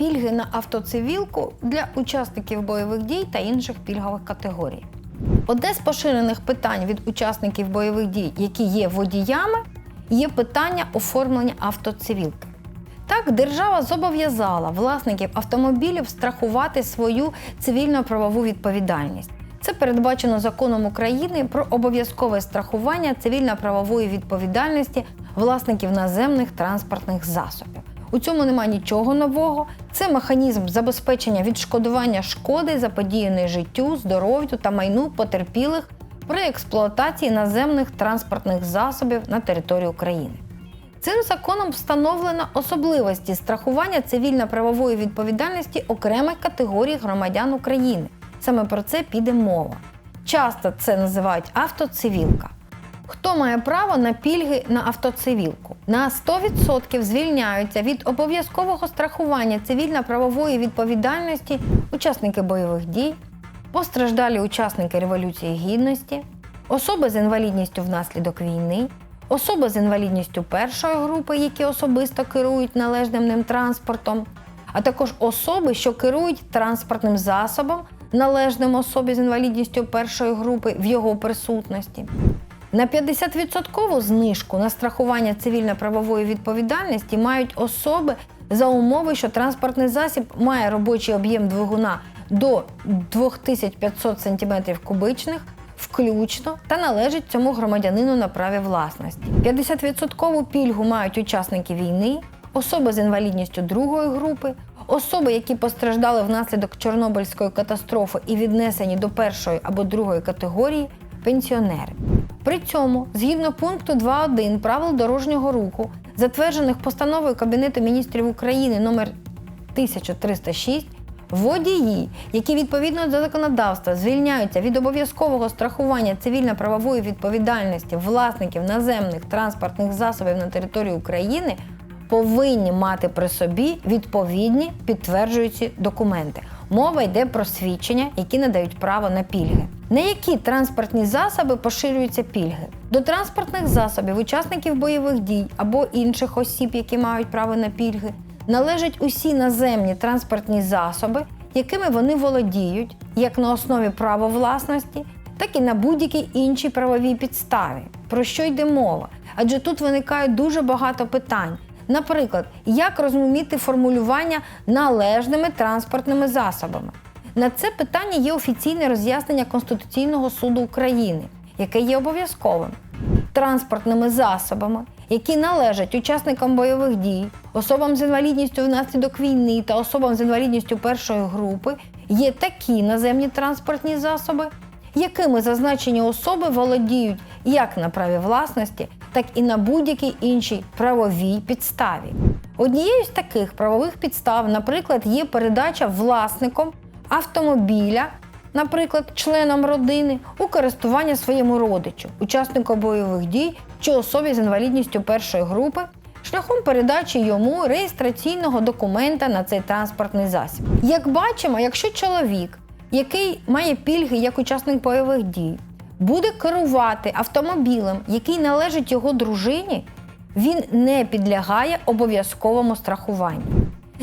пільги на автоцивілку для учасників бойових дій та інших пільгових категорій. Одне з поширених питань від учасників бойових дій, які є водіями, є питання оформлення автоцивілки. Так, держава зобов'язала власників автомобілів страхувати свою цивільно-правову відповідальність. Це передбачено законом України про обов'язкове страхування цивільно-правової відповідальності власників наземних транспортних засобів. У цьому нема нічого нового. Це механізм забезпечення відшкодування шкоди, заподіяної життю, здоров'ю та майну потерпілих при експлуатації наземних транспортних засобів на території України. Цим законом встановлено особливості страхування цивільно-правової відповідальності окремих категорій громадян України. Саме про це піде мова. Часто це називають автоцивілка. Хто має право на пільги на автоцивілку? На 100% звільняються від обов'язкового страхування цивільно-правової відповідальності учасники бойових дій, постраждалі учасники Революції Гідності, особи з інвалідністю внаслідок війни, особи з інвалідністю першої групи, які особисто керують належним ним транспортом, а також особи, що керують транспортним засобом, належним особі з інвалідністю першої групи в його присутності. На 50% знижку на страхування цивільно-правової відповідальності мають особи за умови, що транспортний засіб має робочий об'єм двигуна до 2500 см кубичних, включно та належить цьому громадянину на праві власності. 50% пільгу мають учасники війни, особи з інвалідністю другої групи, особи, які постраждали внаслідок Чорнобильської катастрофи і віднесені до першої або другої категорії пенсіонери. При цьому, згідно пункту 2.1 правил дорожнього руху, затверджених постановою Кабінету міністрів України номер 1306, водії, які відповідно до законодавства звільняються від обов'язкового страхування цивільно-правової відповідальності власників наземних транспортних засобів на території України, повинні мати при собі відповідні підтверджуючі документи. Мова йде про свідчення, які надають право на пільги. На які транспортні засоби поширюються пільги? До транспортних засобів учасників бойових дій або інших осіб, які мають право на пільги, належать усі наземні транспортні засоби, якими вони володіють, як на основі права власності, так і на будь-якій іншій правовій підставі. Про що йде мова? Адже тут виникає дуже багато питань. Наприклад, як розуміти формулювання належними транспортними засобами? На це питання є офіційне роз'яснення Конституційного суду України, яке є обов'язковим. Транспортними засобами, які належать учасникам бойових дій, особам з інвалідністю внаслідок війни та особам з інвалідністю першої групи, є такі наземні транспортні засоби, якими зазначені особи володіють як на праві власності, так і на будь-якій іншій правовій підставі. Однією з таких правових підстав, наприклад, є передача власником автомобіля, наприклад, членам родини, у користування своєму родичу, учаснику бойових дій чи особі з інвалідністю першої групи. Шляхом передачі йому реєстраційного документа на цей транспортний засіб. Як бачимо, якщо чоловік, який має пільги як учасник бойових дій, буде керувати автомобілем, який належить його дружині, він не підлягає обов'язковому страхуванню.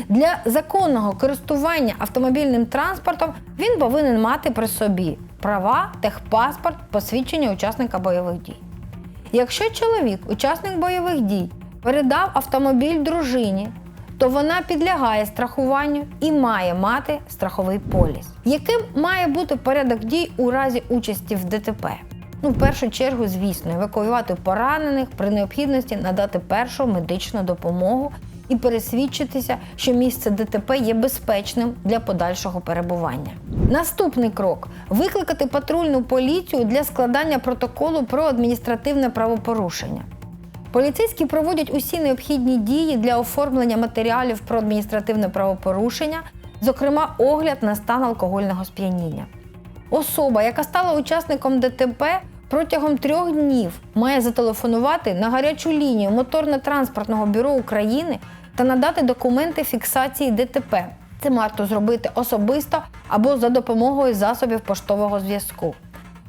Для законного користування автомобільним транспортом він повинен мати при собі права, техпаспорт, посвідчення учасника бойових дій. Якщо чоловік, учасник бойових дій, передав автомобіль дружині, то вона підлягає страхуванню і має мати страховий поліс. Яким має бути порядок дій у разі участі в ДТП? Ну, в першу чергу, звісно, евакуювати поранених при необхідності надати першу медичну допомогу і пересвідчитися, що місце ДТП є безпечним для подальшого перебування. Наступний крок викликати патрульну поліцію для складання протоколу про адміністративне правопорушення. Поліцейські проводять усі необхідні дії для оформлення матеріалів про адміністративне правопорушення, зокрема огляд на стан алкогольного сп'яніння. Особа, яка стала учасником ДТП, протягом трьох днів має зателефонувати на гарячу лінію моторно-транспортного бюро України та надати документи фіксації ДТП. Це варто зробити особисто або за допомогою засобів поштового зв'язку.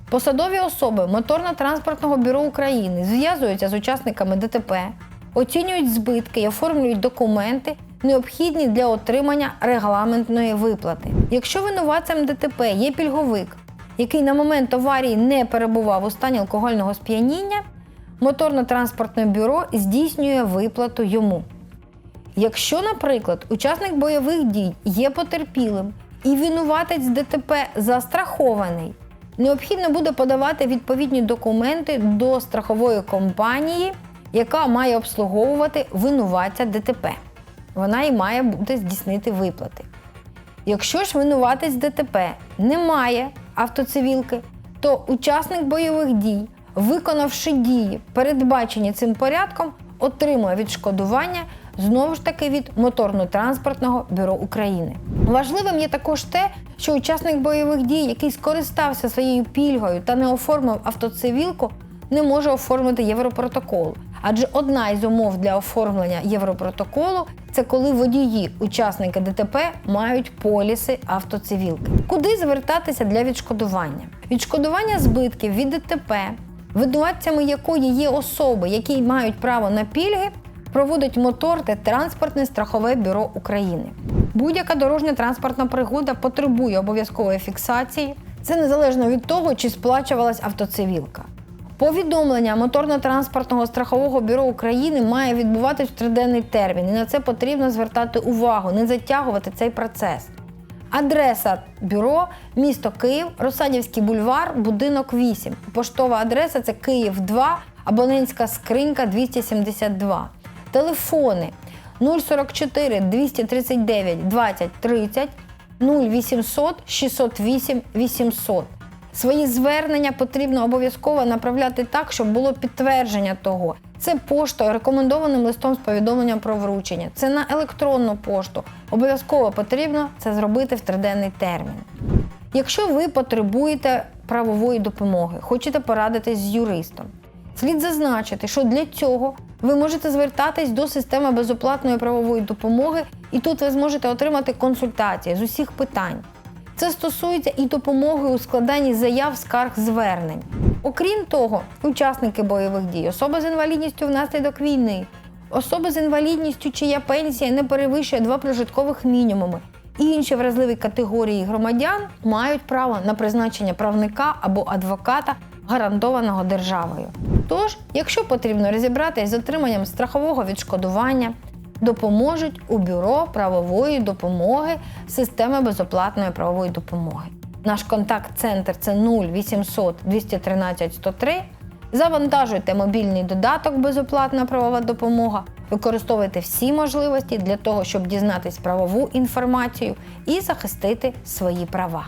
Посадові особи Моторно-транспортного бюро України зв'язуються з учасниками ДТП, оцінюють збитки і оформлюють документи, необхідні для отримання регламентної виплати. Якщо винуватцем ДТП є пільговик, який на момент аварії не перебував у стані алкогольного сп'яніння, моторно-транспортне бюро здійснює виплату йому. Якщо, наприклад, учасник бойових дій є потерпілим і винуватець ДТП застрахований, необхідно буде подавати відповідні документи до страхової компанії, яка має обслуговувати винуватця ДТП. Вона і має буде здійснити виплати. Якщо ж винуватець ДТП не має автоцивілки, то учасник бойових дій, виконавши дії, передбачені цим порядком, отримує відшкодування знову ж таки від моторно-транспортного бюро України. Важливим є також те, що учасник бойових дій, який скористався своєю пільгою та не оформив автоцивілку, не може оформити Європротокол. Адже одна із умов для оформлення Європротоколу це коли водії, учасники ДТП, мають поліси автоцивілки. Куди звертатися для відшкодування? Відшкодування збитків від ДТП, винуватцями якої є особи, які мають право на пільги, проводить мотор та транспортне страхове бюро України. Будь-яка дорожня транспортна пригода потребує обов'язкової фіксації. Це незалежно від того, чи сплачувалась автоцивілка. Повідомлення моторно-транспортного страхового бюро України має відбуватись в триденний термін, і на це потрібно звертати увагу, не затягувати цей процес. Адреса бюро місто Київ, Росадівський бульвар, будинок 8. Поштова адреса це Київ 2, абонентська скринька 272. Телефони 044 239 20 30 0800 608 800. Свої звернення потрібно обов'язково направляти так, щоб було підтвердження того. Це поштою, рекомендованим листом з повідомленням про вручення. Це на електронну пошту. Обов'язково потрібно це зробити в триденний термін. Якщо ви потребуєте правової допомоги, хочете порадитись з юристом, слід зазначити, що для цього ви можете звертатись до системи безоплатної правової допомоги, і тут ви зможете отримати консультації з усіх питань. Це стосується і допомоги у складанні заяв скарг звернень. Окрім того, учасники бойових дій, особи з інвалідністю внаслідок війни, особи з інвалідністю, чия пенсія не перевищує два прожиткових мінімуми, і інші вразливі категорії громадян мають право на призначення правника або адвоката, гарантованого державою. Тож, якщо потрібно розібратись з отриманням страхового відшкодування, допоможуть у бюро правової допомоги системи безоплатної правової допомоги. Наш контакт-центр це 0800 213 103. Завантажуйте мобільний додаток Безоплатна правова допомога, використовуйте всі можливості для того, щоб дізнатись правову інформацію і захистити свої права.